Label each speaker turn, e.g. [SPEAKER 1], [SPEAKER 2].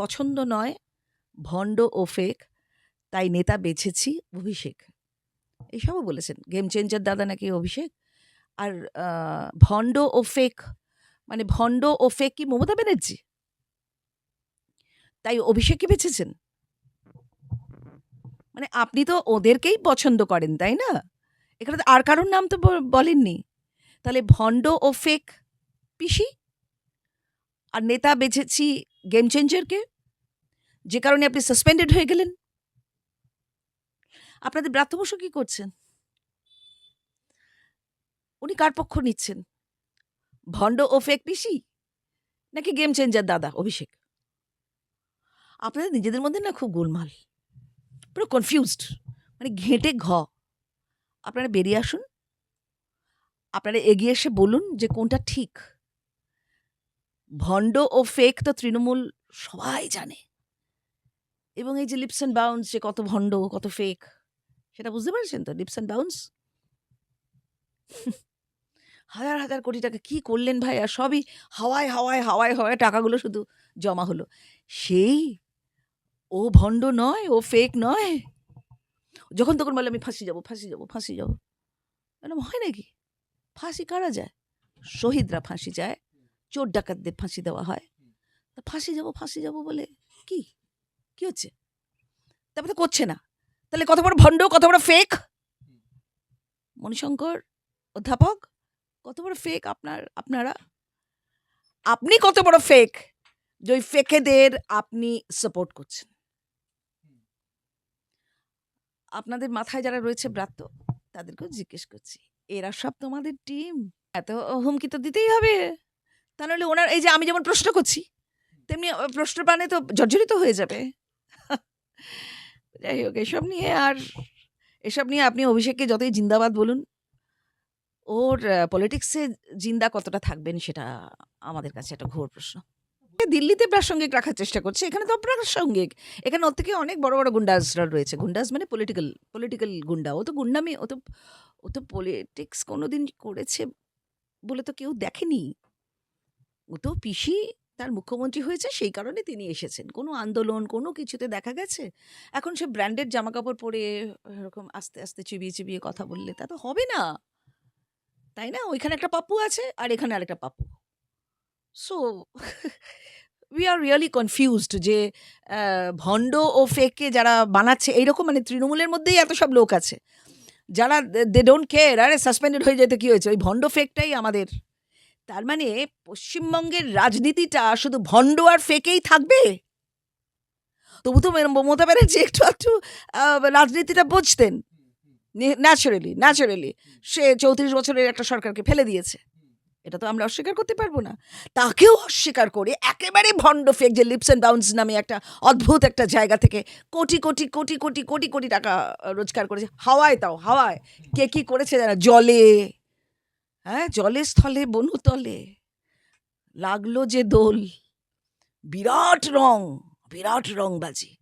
[SPEAKER 1] পছন্দ নয়, ভণ্ড ও ফেক তাই নেতা বেছেছি অভিষেক। এইসবও বলেছেন গেম চেঞ্জার দাদা নাকি অভিষেক? আর ভণ্ড ও ফেক মানে ভণ্ড ও ফেক কি মমতা ব্যানার্জি? তাই অভিষেককে বেছেছেন? মানে আপনি তো ওদেরকেই পছন্দ করেন, তাই না? এখানে তো আর কারোর নাম তো বলেননি। তাহলে ভণ্ড ও ফেক পিসি? আর নেতা বেছেছি গেম চেঞ্জারকে যে কারণে আপনি সাসপেন্ডেড হয়ে গেলেন। আপনাদের ব্রাত্য বসু কি করছেন? উনি কার পক্ষ নিচ্ছেন? ভণ্ড ও ফেক পিসি? নাকি গেম চেঞ্জার দাদা, অভিষেক? আপনাদের নিজেদের মধ্যে না খুব গোলমাল। পুরো কনফিউজড মানে ঘেঁটে ঘ। আপনারা বেরিয়ে আসুন। আপনারা এগিয়ে এসে বলুন যে কোনটা ঠিক। ভণ্ড ও ফেক তো তৃণমূল সবাই জানে। এবং এই যে লিপস অ্যান্ড বাউন্স যে কত ভণ্ড, কত ফেক সেটা বুঝতে পারছেন তো? লিপস অ্যান্ড বাউন্স হাজার হাজার কোটি টাকা কি করলেন ভাই? আর সবই হাওয়ায় হাওয়ায় হাওয়ায় হাওয়ায় টাকাগুলো শুধু জমা হলো। সেই ও ভণ্ড নয়, ও ফেক নয়। যখন তখন বলে, আমি ফাঁসি যাব ফাঁসি যাব, ফাঁসি যাব। এরকম হয় নাকি? ফাঁসি কারা যায়? শহীদরা ফাঁসি যায়। চোর ডাকাতদের ফাঁসি দেওয়া হয়। তা ফাঁসি যাব ফাঁসি যাব বলে কি? কি হচ্ছে? তারপরে তো করছে না। তাহলে কত বড় ভণ্ড, কত বড় ফেক মণিশঙ্কর, অধ্যাপক, কত বড় ফেক আপনার, আপনারা? আপনি কত বড় ফেক যে ওই ফেকেদের আপনি সাপোর্ট করছেন। আপনাদের মাথায় যারা রয়েছে ব্রাত্য, তাদেরকেও জিজ্ঞেস করছি। এরা সব তোমাদের টিম এত হুমকি তো দিতেই হবে। তা নাহলে ওনার এই যে আমি যেমন প্রশ্ন করছি, তেমনি প্রশ্ন পানে তো জর্জরিত হয়ে যাবে। যাই হোক, এসব নিয়ে আর, এসব নিয়ে আপনি অভিষেককে যতই জিন্দাবাদ বলুন, ওর পলিটিক্সে জিন্দা কতটা থাকবেন সেটা আমাদের কাছে একটা ঘোর প্রশ্ন। দিল্লিতে প্রাসঙ্গিক রাখার চেষ্টা করছে, এখানে তো প্রাসঙ্গিক এখানে ওর থেকে অনেক বড় বড় গুন্ডাজরা রয়েছে। গুন্ডাজ মানে পলিটিক্যাল পলিটিক্যাল গুন্ডা। ও তো গুন্ডামি, ও তো ও তো পলিটিক্স কোনোদিন করেছে বলে তো কেউ দেখেনি। ও তো পিসি তার মুখ্যমন্ত্রী হয়েছে, সেই কারণে তিনি এসেছেন। কোনো আন্দোলন, কোনো কিছুতে দেখা গেছে? এখন সে ব্র্যান্ডেড জামা কাপড় পরে এরকম আস্তে আস্তে চিবিয়ে চিবিয়ে কথা বললে, তা তো হবে না। তাই না? ওইখানে একটা পাপ্পু আছে আর এখানে আরেকটা Pappu. So we are really confused যে ভণ্ড ও ফেককে যারা বানাচ্ছে, এইরকম মানে তৃণমূলের মধ্যেই এত সব লোক আছে। যারা দে ডোন্ট কেয়ার আরে সাসপেন্ডেড হয়ে যেতে কি হয়েছে? ওই ভণ্ড ফেকটাই আমাদের। তার মানে পশ্চিমবঙ্গের রাজনীতিটা শুধু ভণ্ড আর ফেকেই থাকবে? তবু তো মেম- মমতা ব্যানার্জি একটু একটু রাজনীতিটা বুঝতেন। ন্যাচারালি ন্যাচারালি সে চৌত্রিশ বছরের একটা সরকারকে ফেলে দিয়েছে। এটা তো আমরা অস্বীকার করতে পারব না। তাকেও অস্বীকার করে একেবারে ভণ্ড ফেক যে লিপস অ্যান্ড বাউন্স নামে একটা অদ্ভুত একটা জায়গা থেকে কোটি কোটি কোটি কোটি কোটি কোটি টাকা রোজগার করেছে। হাওয়ায় তাও, হাওয়ায়। কে কি করেছে জানা? জলে। হ্যাঁ জলে স্থলে বনুতলে। লাগল যে দোল। বিরাট রং বিরাট রংবাজি।